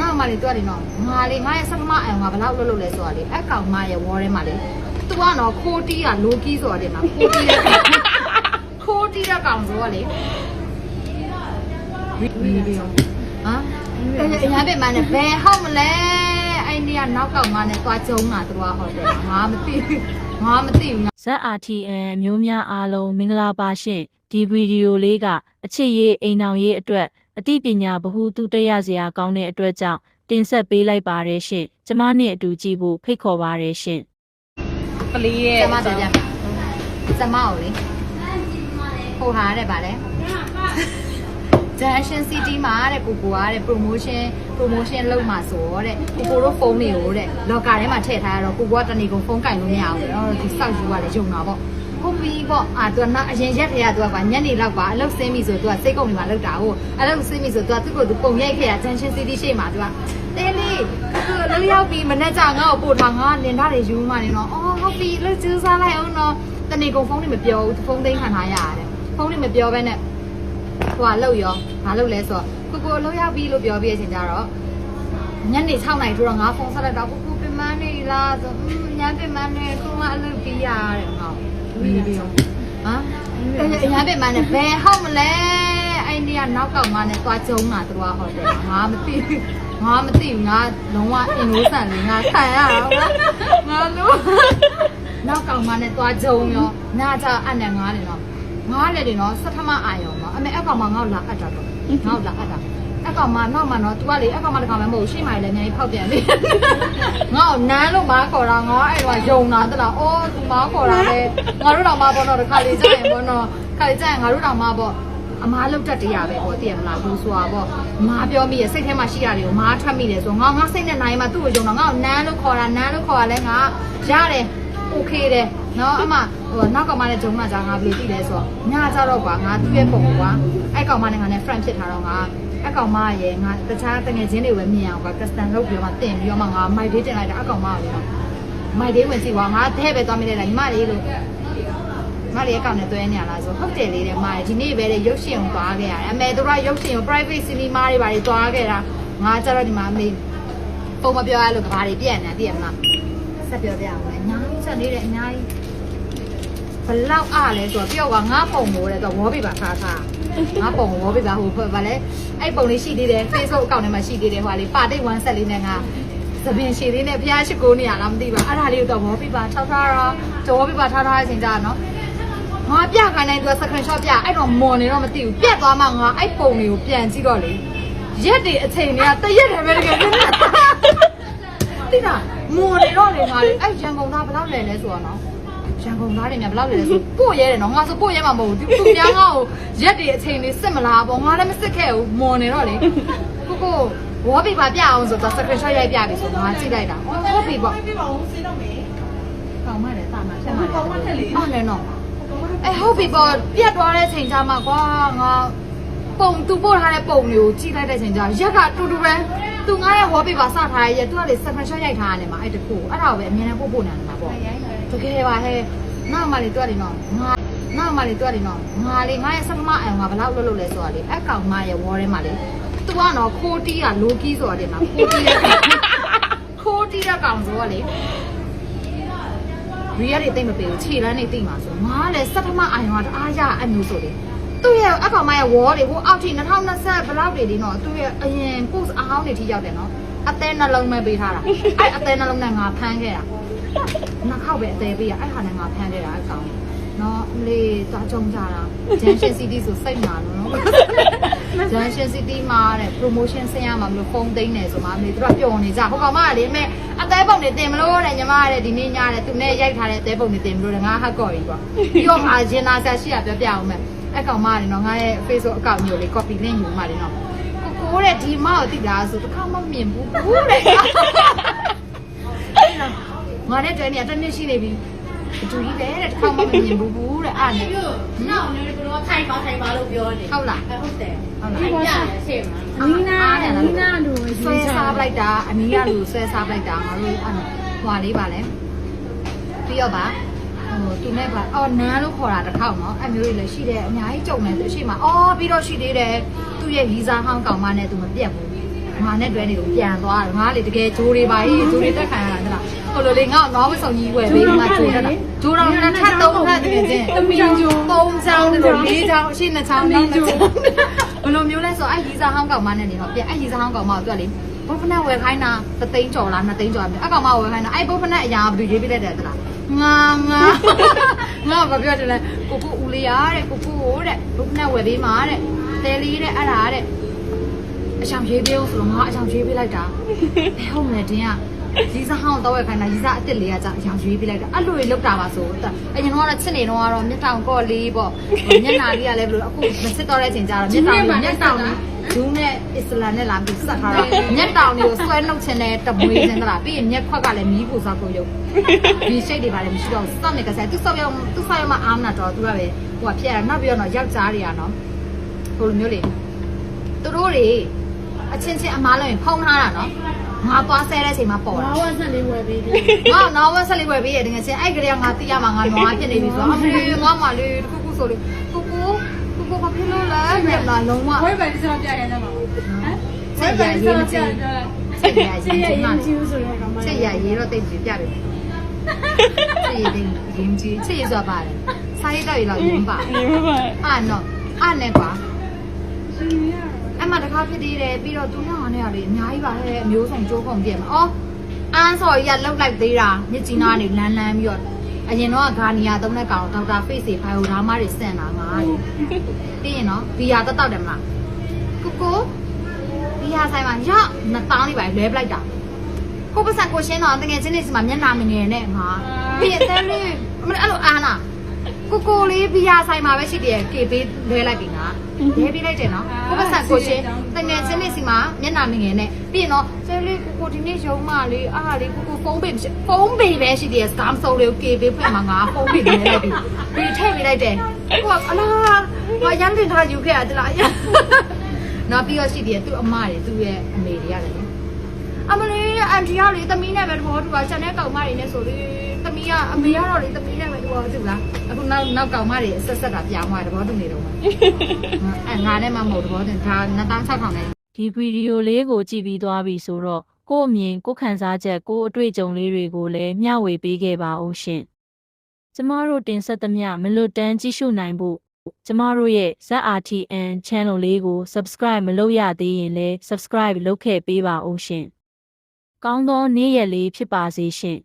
နောက်မှလေတွက်တယ်နော်ငါလေငါရဲ့စပမအံငါဘယ်လောက်လုပ်လို့လဲဆိုတာလေအကောင်မရဲ့ဝေါ်ထဲမှာလေသူကတော့ခိုးတီးကလိုကီးဆိုတာတယ်မှာခိုးတီးတဲ့ကောင်ခိုးတီးတဲ့ကောင်ဆိုတော့လေဗီဒီယိုဟမ်အဲ့ရပဲမနဲ့ဘယ်ဟုတ်မလဲအဲ့ဒီကနောက်ကောင်မနဲ့သွားကြုံတာသူကဟုတ်တယ်ငါမသိဘူးငါမသိဘူး ZRTN မျိုးများအားလုံးမင်္ဂလာပါရှင်ဒီဗီဒီယိုလေးကအချစ်ရေးအိမ်အောင်ရေးအတွက် အသိပညာဗဟုသုတရစရာကောင်းတဲ့အတွက်ကြောင့်တင်ဆက်ပေးလိုက်ပါရရှင်ကျမနဲ့အတူကြည့်ဖို့ဖိတ်ခေါ်ပါရရှင်ကလေးရဲ့ကျမတို့ပြန်ကျမကိုလေဟိုဟာတဲ့ဗာလဲ Junction City မှာတဲ့ကိုကိုကတဲ့ promotion promotion လုပ်မှာဆိုတော့တဲ့ကိုကိုတို့ဖုန်းတွေကိုတဲ့ locker ထဲမှာထည့်ထားရတော့ကိုကိုကတဏီကုန်ဖုန်းကင်လို့မရဘူးတော့ဒီစောက်ယူရတယ်ယုံတာပေါ့ ဟုတ်ပြီပေါ့အာသူကနောက်အရင်ရက်ထဲကသူကပါညနေလောက်ပါအလုပ်ဆင်းပြီဆိုသူကစိတ်ကုန်နေမှာလောက်တာဟုတ်အလုပ်ဆင်းပြီဆိုသူကသူ့ကိုသူပုံရိုက်ခဲ့တာ Junction City ရှေ့မှာသူကတဲလေးသူလောက်ရောက်ပြီမနေ့ကငါ့ကိုပို့ထားငါလင်ထားတယ်ယူမှနေတော့အော်ဟုတ်ပြီလို့ကျူးစားလိုက်အောင်တော့တဏီကုန်ဖုန်းတွေမပြောဘူးဖုန်းသိမ်းခံထားရတယ်ဖုန်းတွေမပြောဘဲနဲ့ဟိုကလှုပ်ရောဘာလှုပ်လဲဆိုတော့ကိုကိုလှုပ်ရောက်ပြီလို့ပြောပြီးအချိန်ကျတော့ညနေ6နာရီထိုးတော့ငါဖုန်းဆက်လိုက်တော့ကိုကိုပင်မနေလားဆို อืมညပင်မနေကိုကအလုပ်ပြီးရတယ်ဟောဗီဒီယိုဟမ်အဲ့ညပင်မနေဘယ်ဟုတ်မလဲအဲ့ဒီကနောက်ကောင်မနဲ့သွားကြုံတာသူကဟုတ်တယ်ငါမသိဘူးငါမသိဘူးငါလုံးဝအင်လို့ဆန်လေငါခံရအောင်ငါလို့နောက်ကောင်မနဲ့သွားကြုံရောနာကြအနဲ့ငါနေတော့ငားလေတယ်နော်စထမအာယုံနော်အမေအကောင်မငေါ့လာအပ်တာတော့ငေါ့လာအပ်တာ အကောင်မနောက်မှနော် तू ကလေအကောင်မတကောင်မမဟုတ်ရှေ့မှာလည်းအများကြီးဖောက်ပြန်လေငေါ့နန်းလို့မားခေါ်တာငါအဲ့တော့ယုံတာတလားအော် तू မားခေါ်တာလေငါတို့တော့မပေါ့နော်တခါလေကြာရင်ပေါ့နော်ခါလေကြာရင်ငါတို့တော့မပေါ့အမားလုတ်တတ်တရားပဲပေါ့တည်ရမလားဘူးဆိုတာပေါ့မားပြောမိရစိတ်ထဲမှာရှိတာတွေကိုမားထွက်မိတယ်ဆိုငါငါစိတ်နဲ့နိုင်မှသူ့ကိုယုံတော့ငါ့ကိုနန်းလို့ခေါ်တာနန်းလို့ခေါ်တာလဲငါရတယ် โอเคတယ်နော်အမဟိုနောက်ကမှလည်းဂျုံမကြာငါဘယ်လိုသိလဲဆိုတော့ညကြတော့ကွာငါသူ့ရဲ့ပုံကွာအဲ့ကောင်မနဲ့ငါနဲ့ friend ဖြစ်ထားတော့ငါ အဲ့ကောင်မရဲ့ငါတခြားတငယ်ချင်းတွေပဲမြင်အောင်ကွာ custom လုပ်ပြီးတော့မှတင်ပြီးတော့မှငါ my day တင်လိုက်တာအကောင်မလေးနော် my day ဝင်စီကွာငါတဲ့ပဲသွားမိလိုက်တာညီမလေးလို့မလေးအကောင်နဲ့တွဲနေရလားဆိုဟုတ်တယ်လေးတဲ့မလေးဒီနေ့ပဲလေရုပ်ရှင်ကိုသွားခဲ့ရတယ်အမေတို့ကရုပ်ရှင်ကို private cinema တွေပါတွေသွားခဲ့တာငါကြတော့ဒီမှာအမေပုံမပြောရလို့ကဘာတွေပြက်နေတည်ရမလားဆက်ပြောပြအောင်လေအများကြီးချက်လေးတယ်အများကြီးဘလောက်အားလဲဆိုတော့ပြောကငါပုံမိုးတယ်ဆိုတော့ဝေါ်ပေပါထားထား ငါပုံဝေါ်ပေပါဟိုဘာလဲအဲ့ပုံလေးရှိသေးတယ် Facebook အကောင့်ထဲမှာရှိသေးတယ်ဟိုဟာလေးပါတိတ်1ဆက်လေးနဲ့ငါသပင်ရှည်လေးနဲ့ဖျားရှိကိုနေရလားမသိပါအဲ့ဒါလေးတော့ဝေါ်ပေပါထားထားတော့ကျော်ဝေါ်ပေပါထားထားတဲ့အချိန်ကြာနော်ငါပြခိုင်းတိုင်းသူက screen shot ပြအဲ့တော့မွန်နေတော့မသိဘူးပြတ်သွားမှငါအဲ့ပုံလေးကိုပြန်ကြည့်တော့လေရက်တွေအချိန်တွေကတရက်တယ်ပဲတကယ်ဖြစ်နေတာတိတာမွန်နေတော့လေငါလေအဲ့ရန်ကုန်သားဘယ်လောက်လဲလဲဆိုတော့နော် ရန်ကုန်သားတွေများဘယ်လောက်လဲလဲဆိုပို့ရဲတယ်နော်ငါဆိုပို့ရဲမှာမဟုတ်ဘူးသူများငါ့ကိုရက်တွေအချိန်တွေစစ်မလားပေါ့ငါလည်းမစစ်ခဲ့ဘူးမွန်နေတော့လေကိုကိုဝေါ်ပေပါပြအောင်ဆိုတော့ screenshot ရိုက်ပြပြီဆိုငါကြည့်လိုက်တာဟုတ်ပြီပေါ့ပြပါဦးစေးတော့မယ်ကောင်းမတယ်တာမှာချက်မှာကောင်းမထက်လေဟုတ်တယ်နော်အဲဟုတ်ပြီပေါ့ပြတ်သွားတဲ့ချိန်ကျမှကွာငါပုံသူပို့ထားတဲ့ပုံမျိုးကြည့်လိုက်တဲ့ချိန်ကျရက်ကတူတူပဲသူငါရဲ့ wallpaper စထားရဲ့သူကလေ screenshot ရိုက်ထားရတယ်မှာအဲ့တခုအဲ့ဒါကိုပဲအမြင်နဲ့ပို့ပို့နေတယ်မှာပေါ့ တကယ်ပါဟဲ့နောက်မှလေတွက်တယ်နော်ငါနောက်မှလေတွက်တယ်နော်ငါလေငါရဲ့စပမအံငါဘယ်လောက်လုပ်လို့လဲဆိုတာလေအကောင်မရဲ့ဝေါ်ထဲမှာလေသူကတော့ခိုးတီးကလိုကီးဆိုတာတယ်မှာခိုးတီးတဲ့ခိုးတီးတဲ့ကောင်ဆိုတော့လေရီရတွေတိတ်မပေးဘူးခြေလမ်းတွေတိတ်မှာဆိုငါကလည်းစက်ထမအာယုံကတအားရအမျိုးဆိုလေသူ့ရဲ့အကောင်မရဲ့ဝေါ်တွေဟိုအောက်ထိ2020ဘလောက်တွေဒီနော်သူ့ရဲ့အရင် post အဟောင်းတွေထိရောက်တယ်နော်အသေးနှလုံးပဲပေးထားတာအဲ့အသေးနှလုံးနဲ့ငါဖမ်းခဲ့တာ နှစ်ခေါက်ပဲအသေးပေးရအဲ့ဟာနဲ့ငါဖမ်းခဲ့တာအကောင်နော်အလေသွားကြုံကြတာ Junction City ဆိုစိတ်မာလို့နော် Junction City မှာတဲ့ promotion ဆင်းရမှာမလို့ဖုန်းသိမ်းတယ်ဆိုမှအမေတို့ကပျော်နေကြဟိုကောင်မကလေအမေအသေးပုံတွေတင်မလို့တဲ့ညီမတဲ့ဒီနေ့ညတဲ့သူနဲ့ရိုက်ထားတဲ့အသေးပုံတွေတင်မလို့တဲ့ငါဟတ်ကော်ကြီးကွာပြီးတော့ငါဂျင်နာဆာရှိရပြောပြအောင်မယ်အဲ့ကောင်မကလေနော်ငါရဲ့ Facebook အကောင့်မျိုးလေး copy link ယူမှလေနော်ကိုကိုတဲ့ဒီမောက်ကိုတိတာဆိုတစ်ခါမှမမြင်ဘူးဘူးတဲ့ ငါနဲ့တွဲနေတစ်နှစ်ရှိနေပြီအတူကြီးပဲတဲ့တစ်ခါမှမမြင်ဘူးဘူးတဲ့အဲ့နဲ့နောက်နေကတော့ထိုင်ပါထိုင်ပါလို့ပြောနေဟုတ်လားဟုတ်တယ်ဟုတ်လားထိုင်ကြတယ်ရှေ့မှာအနီးနာအနီးနာလူဆွဲစားပလိုက်တာအနီးကလူဆွဲစားပလိုက်တာငါတို့အဲ့ဟွာလေးပါလဲပြီးတော့ပါဟိုသူနဲ့ပါအော်နန်းလို့ခေါ်တာတစ်ခေါက်နော်အမျိုးတွေလည်းရှိတယ်အများကြီးကြုံတယ်သူရှိမှာအော်ပြီးတော့ရှိသေးတယ်သူ့ရဲ့ဗီဇာဟောင်းကောင်မနဲ့သူမပြတ်ဘူးငါနဲ့တွဲနေလို့ပြန်သွားတယ်ငါလေတကယ်ဂျိုးတွေပါကြီးဂျိုးတွေတက်ခံရတာတလား ဟိုလိုလေငါ့နောဝဆုံကြီးဝယ်ပေးမှဂျိုးတက်တာဂျိုးတော့နှစ်ထပ်သုံးထပ်တကယ်ချင်းသမီးဂျိုးသုံးချောင်းတို့လေးချောင်းအရှိနှစ်ချောင်းနောက်နှစ်ချောင်းဘယ်လိုမျိုးလဲဆိုအဲ့ဒီစားဟောင်းကောင်မနဲ့နေတော့ပြန်အဲ့ဒီစားဟောင်းကောင်မကိုသူကလေဘုဖနက်ဝယ်ခိုင်းတာသသိန်းကျော်လားနှစ်သိန်းကျော်လားအကောင်မဝယ်ခိုင်းတာအဲ့ဘုဖနက်အရာဘယ်လိုရေးပြလိုက်တယ်တလားငါငါငါဘာပြောတယ်လဲကိုကိုဦးလေးရတဲ့ကိုကိုတဲ့ဘုဖနက်ဝယ်ပေးမှာတဲ့တဲလေးတဲ့အဲ့ဒါတဲ့ အချောင်ရေးပေးအောင်ဆိုတော့ငါအချောင်ရေးပေးလိုက်တာဘယ်ဟုတ်မလဲတင်းကရီစာဟောင်းတော့ဝယ်ခိုင်းတာရီစာအစ်စ်လေးကကြာအချောင်ရေးပေးလိုက်တာအဲ့လိုတွေလောက်တာပါဆိုတော့အရင်တော့ချစ်နေတော့ကတော့မျက်တောင်ကော့လေးပေါ့မျက်နာလေးကလည်းဘယ်လိုအခုမစစ်တော့တဲ့အချိန်ကျတော့မျက်တောင်မျက်တောင်ဒူးနဲ့အစ္စလာမ်နဲ့လာပြီးဆက်ထားတာမျက်တောင်တွေကိုဆွဲနှုတ်ခြင်းနဲ့တမွေးခြင်းသလားပြီးရင်မျက်ခွက်ကလည်းမီးပူစားကိုရုပ်ဒီရှိတ်တွေပါလည်းမရှိတော့စောင့်နေကြစဲသူစောက်ရောက်သူစောက်ရောက်မှအားမနာတော့သူကပဲဟိုကဖြစ်ရနောက်ပြီးတော့ယောက်ျားတွေကနော်ဟိုလိုမျိုးလေသူတို့တွေ အချင်းချင်းအမားလုံးဖုံးထားတာနော်ငါသွားဆဲတဲ့အချိန်မှာပေါ်တာဘာဝဆက်လေးဝယ်ပေးတယ်ငါနောက်ဝက်ဆက်လေးဝယ်ပေးရတကယ်ချင်းအဲ့ကလေးကငါသိရမှာငါနွားဖြစ်နေပြီဆိုတော့အမေငါမလေးတခုခုဆိုလေကိုကိုကိုကိုဘာဖြစ်လို့လဲညက်လာလုံးဝဝယ်ပဲဒီစားပြရတဲ့မှာဟမ်စိတ်ရရေးမချင်းစိတ်ရစိတ်ရေးရချင်းရင်မှကျူးဆိုတဲ့ကောင်မစိတ်ရရေးတော့တိတ်ပြီးပြပြီစိတ်ရရေးရင်ကြီးစိတ်ရဆိုပါတယ်စားရတော့ရတော့ရင်ပါနေမပါအာနော်အာနဲ့ကွာ အဲ့မှာတခါဖြစ်သေးတယ်ပြီးတော့သူနဲ့ငါနဲ့ကလေအများကြီးပါဟဲ့အမျိုးစုံကြိုးကုန်ပြည့်မှာအော်အန်းစော်ကြီးကလှုပ်လိုက်သေးတာမြစ်ကြီးနားကနေလန်းလန်းပြီးတော့အရင်တော့ဂါနီယာသုံးတဲ့ကောင်ဒေါက်တာဖေ့စ်ဘိုင်ယိုဒါမားတွေစင်တာငါလေပြီးရင်နော်ဘီယာတက်တောက်တယ်မလားကိုကိုဘီယာဆိုင်မှာရနှစ်တောင်းလေးပါလွဲပလိုက်တာကိုပစံကိုရှင်းတော့တကယ်ချင်းနေစီမှာမျက်နှာမငယ်နဲ့ငါပြီးရင်တဲလေးမအဲ့လိုအာနာ ကိုကိုလေးဘီယာဆိုင်မှာပဲရှိတယ်ကေပေးလွဲလိုက်ပြီငါလွဲပေးလိုက်တယ်နော်ကိုပစံကိုရှင်းတကယ်ချင်းနေစီမှာမျက်နှာမငယ်နဲ့ပြီးရင်တော့တဲလေးကိုကိုဒီနေ့ရုံမလေးအားလေးကိုကိုဖုန်းပေးမရှိဖုန်းပေးပဲရှိတယ်စကမ်ဆိုလေးကိုကေပေးဖွင့်မှာငါဖုန်းပေးလွဲလိုက်ပြီပြီးထည့်ပေးလိုက်တယ်ကိုကအလားငါရမ်းတင်ထားယူခဲ့ရတယ်လားနော်ပြီးတော့ရှိတယ်သူ့အမတွေသူ့ရဲ့အမေတွေရတယ်လေ အမလေးအန်တီကလေသမီးနဲ့ပဲတဘောတူတာကျန်တဲ့ကောင်မတွေနဲ့ဆိုလေသမီးကအမေကတော့လေသမီးနဲ့ပဲတဘောတူလားအခုနောက်နောက်ကောင်မတွေအဆက်ဆက်တာပြောင်းသွားတယ်တဘောတူနေတော့မှာအဲငါနဲ့မှမဟုတ်တဘောတူဒါ2600နဲ့ဒီဗီဒီယိုလေးကိုကြည့်ပြီးသွားပြီဆိုတော့ကို့အမြင်ကို့ခံစားချက်ကို့အတွေ့အကြုံလေးတွေကိုလည်းမျှဝေပေးခဲ့ပါဦးရှင်ကျမတို့တင်ဆက်သမျှမလွတ်တမ်းကြည့်ရှုနိုင်ဖို့ကျမတို့ရဲ့ ZRTN channel လေးကို subscribe မလုပ်ရသေးရင်လည်း subscribe လုပ်ခဲ့ပေးပါဦးရှင် ကောင်းသောနေ့ရက်လေးဖြစ်ပါစေရှင်